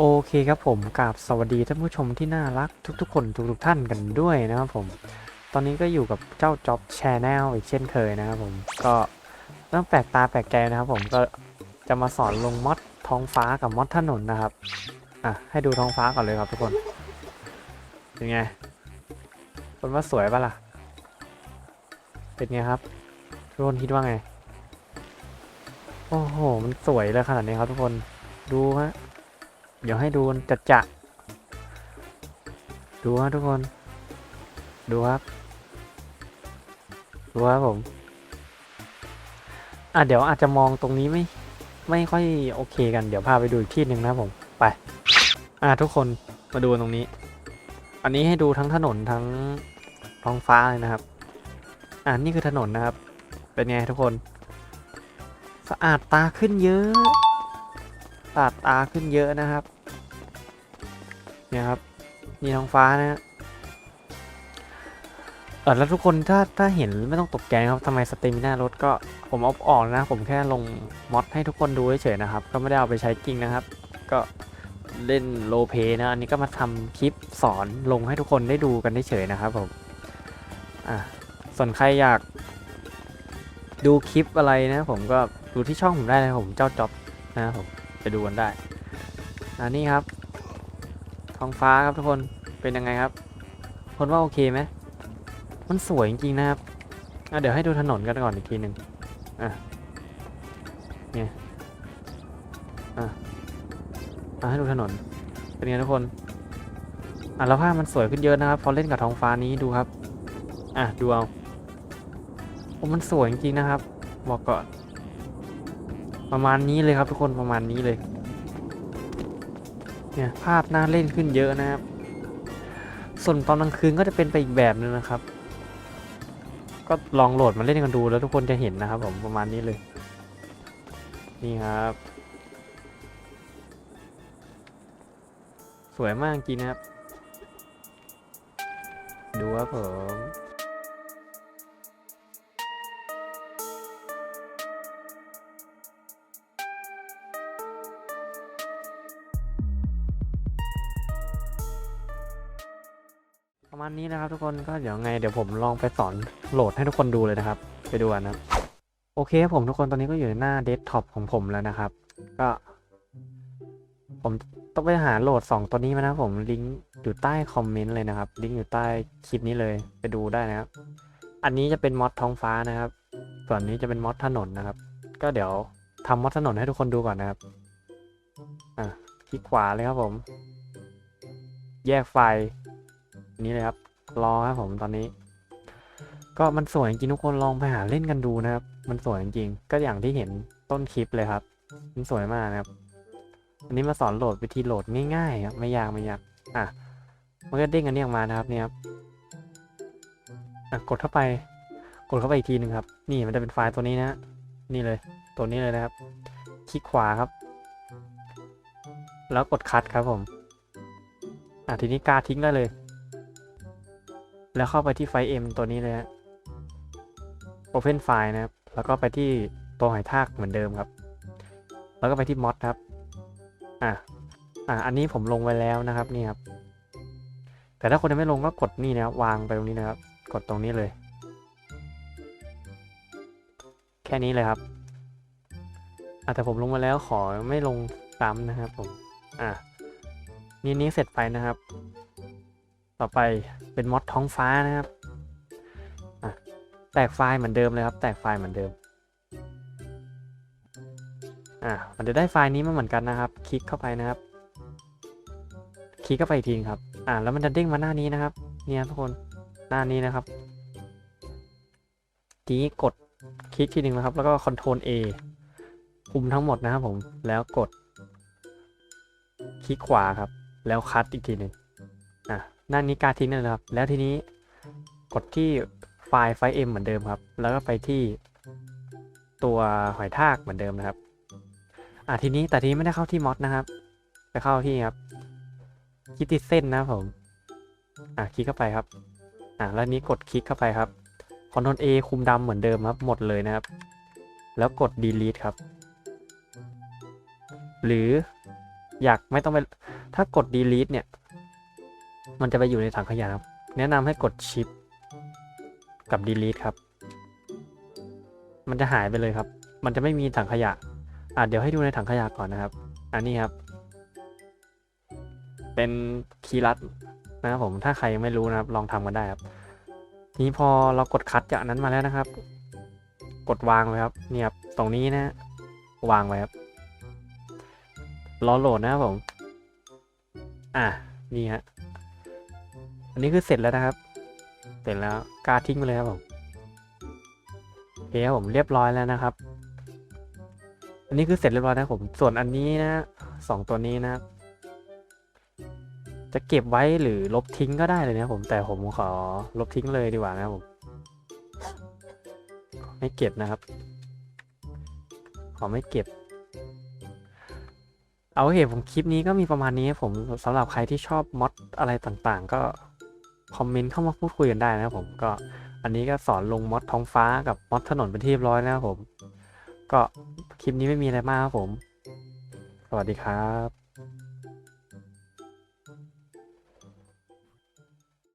โอเคครับผมกับสวัสดีท่านผู้ชมที่น่ารักทุกๆ คนทุกๆท่านกันด้วยนะครับผม ตอนนี้ก็อยู่กับเจ้าจ็อบแชนแนลอีกเช่นเคยนะครับผมก็เรื่องแปลกตาแปลกใจนะครับผมก็จะมาสอนลงมอดท้องฟ้ากับมอดถนนนะครับอะให้ดูท้องฟ้าก่อนเลยครับทุกคนเป็นไงคนว่าสวยปะล่ะ เป็นไงครับทุกคนคิดว่าไง โอ้โห มันสวยเลยขนาดนี้ครับทุกคนดูฮะ เดี๋ยวให้ดูจัดจะดูฮะทุกคน ดูครับ ดูครับผม อะเดี๋ยวอาจจะมองตรงนี้ไม่ ไม่ค่อยโอเคกัน เดี๋ยวพาไปดูอีกที่หนึ่งนะผม ไป อะทุกคนมาดูตรงนี้ อันนี้ให้ดูทั้งถนนทั้งท้องฟ้าเลยนะครับ อ่านี่คือถนนนะครับ เป็นไงทุกคน สะอาดตาขึ้นเยอะสะอาดตาขึ้นเยอะนะครับ เนี่ยครับนี่ท้องฟ้านะฮะเออแล้วทุกคนถ้าถ้าเห็นไม่ต้องตกใจนะครับทำไมสเตมิน่ารถก็ผมเอาออกนะ ผมแค่ลงมอดให้ทุกคนดูเฉยๆนะครับ ก็ไม่ได้เอาไปใช้จริงนะครับ ก็เล่นโลเ y นะอันนี้ก็มาทำคลิปสอนลงให้ทุกคนได้ดูกันเฉยๆนะครับผมอะส่วนใครอยากดูคลิปอะไรนะผมก็ดูที่ช่องผมได้นะผมเจ้าจ็อบนะผมไปดูกันได้อันนี้ครับ ท้องฟ้าครับทุกคนเป็นยังไงครับ คนว่าโอเคไหมมันสวยจริงๆนะครับเดี๋ยวให้ดูถนนกันก่อนอีกทีหนึ่งอะเนี่ยอะอะให้ดูถนนเป็นไงทุกคนอะแล้วภาพมันสวยขึ้นเยอะนะครับพอเล่นกับท้องฟ้านี้ดูครับ อะดูเอาโอ้มันสวยจริงๆนะครับ บอกก่อน ประมาณนี้เลยครับทุกคนประมาณนี้เลย เนี่ยภาพน่าเล่นขึ้นเยอะนะครับ ส่วนตอนกลางคืนก็จะเป็นไปอีกแบบนึงนะครับ ก็ลองโหลดมาเล่นกันดูแล้วทุกคนจะเห็นนะครับผมประมาณนี้เลย นี่ครับ สวยมากจริงนะครับ ดูครับผม ประมาณนี้นะครับทุกคนก็เดี๋ยวไงเดี๋ยวผมลองไปสอนโหลดให้ทุกคนดูเลยนะครับ ไปดูกันนะครับโอเคครับผมทุกคนตอนนี้ก็อยู่ในหน้าเดสก์ท็อปของผมแล้วนะครับ ก็ ผมต้องไปหาโหลด 2 ตัวนี้มานะผมลิงก์อยู่ใต้คอมเมนต์เลยนะครับ ลิงก์อยู่ใต้คลิปนี้เลยไปดูได้นะครับ อันนี้จะเป็นมอดท้องฟ้านะครับ ส่วนนี้จะเป็นมอดถนนนะครับ ก็เดี๋ยวทำมอดถนนให้ทุกคนดูก่อนนะครับอะคลิกขวาเลยครับผม แยกไฟล์ นี้เลยครับ รอครับผมตอนนี้ ก็มันสวยจริงทุกคนลองไปหาเล่นกันดูนะครับ มันสวยจริงก็อย่างที่เห็นต้นคลิปเลยครับ มันสวยมากนะครับอันนี้มาสอนโหลดวิธีโหลดง่ายๆครับไม่ยากไม่ยากอะมันก็เด้งอันนี้ออกมานะครับเนี่ยครับอะกดเข้าไป กดเข้าไปอีกทีหนึ่งครับ นี่มันจะเป็นไฟล์ตัวนี้นะนี่เลย ตัวนี้เลยนะครับ คลิกขวาครับ แล้วกดคัดครับผมอะทีนี้กาทิ้งได้เลย แล้วเข้าไปที่ไฟล์ M ตัวนี้เลยฮะ Open File นะครับ แล้วก็ไปที่ตัวหอยทากเหมือนเดิมครับ แล้วก็ไปที่ Mod ครับ อะ อะ อันนี้ผมลงไว้แล้วนะครับนี่ครับ แต่ถ้าคนยังไม่ลงก็กดนี่นะครับวางไปตรงนี้นะครับ กดตรงนี้เลย แค่นี้เลยครับอะแต่ผมลงมาแล้วขอไม่ลงซ้ำนะครับผม อะ นี่นี้เสร็จไปนะครับ ต่อไปเป็นมอดท้องฟ้านะครับแตกไฟล์เหมือนเดิมเลยครับ แตกไฟล์เหมือนเดิมอะมันจะได้ไฟล์นี้มาเหมือนกันนะครับ คลิกเข้าไปนะครับ คลิกเข้าไปอีกทีครับ อะแล้วมันจะเด้งมาหน้านี้นะครับ เนี่ยทุกคนหน้านี้นะครับทีนี้กดคลิกทีหนึ่งนะครับ แล้วก็ Ctrl A คุมทั้งหมดนะครับผมแล้วกด คลิกขวาครับ แล้วคัดอีกทีหนึ่งอะ หน้านี้การทิ้งนั่นแหละครับ แล้วทีนี้กดที่ไฟล์ไฟล์ M เหมือนเดิมครับ แล้วก็ไปที่ตัวหอยทากเหมือนเดิมนะครับ อะทีนี้แต่ทีนี้ไม่ได้เข้าที่มอดนะครับ ไปเข้าที่ครับคลิกติดเส้นนะผม อะคลิกเข้าไปครับ อะแล้วนี้กดคลิกเข้าไปครับ Ctrl A คุมดำเหมือนเดิมครับ หมดเลยนะครับ แล้วกด delete ครับ หรืออยากไม่ต้องไป ถ้ากด delete เนี่ย มันจะไปอยู่ในถังขยะครับ แนะนำให้กด shift กับ delete ครับ มันจะหายไปเลยครับ มันจะไม่มีถังขยะ อะเดี๋ยวให้ดูในถังขยะก่อนนะครับ อันนี้ครับ เป็นคีย์ลัดนะครับผม ถ้าใครยังไม่รู้นะครับ ลองทำกันได้ครับ นี้พอเรากดคัดจากนั้นมาแล้วนะครับ กดวางไว้ครับ เนี่ยครับ ตรงนี้นะ วางไว้ครับ รอโหลดนะครับผม อะ นี่ฮะ อันนี้คือเสร็จแล้วนะครับ เสร็จแล้วกาทิ้งไปเลยครับผมโอเคครับผมเรียบร้อยแล้วนะครับ อันนี้คือเสร็จเรียบร้อยนะผม ส่วนอันนี้นะสองตัวนี้นะครับจะเก็บไว้หรือลบทิ้งก็ได้เลยนะผมแต่ผมขอลบทิ้งเลยดีกว่านะผมไม่เก็บนะครับ ขอไม่เก็บ เอาโอเคผมคลิปนี้ก็มีประมาณนี้ผมสำหรับใครที่ชอบมอดอะไรต่างๆ ก็ คอมเมนต์เข้ามาพูดคุยกันได้นะครับผมก็อันนี้ก็สอนลงมอดท้องฟ้ากับมอดถนนเป็นที่เรียบร้อยนะครับผม ก็คลิปนี้ไม่มีอะไรมากครับผม สวัสดีครับ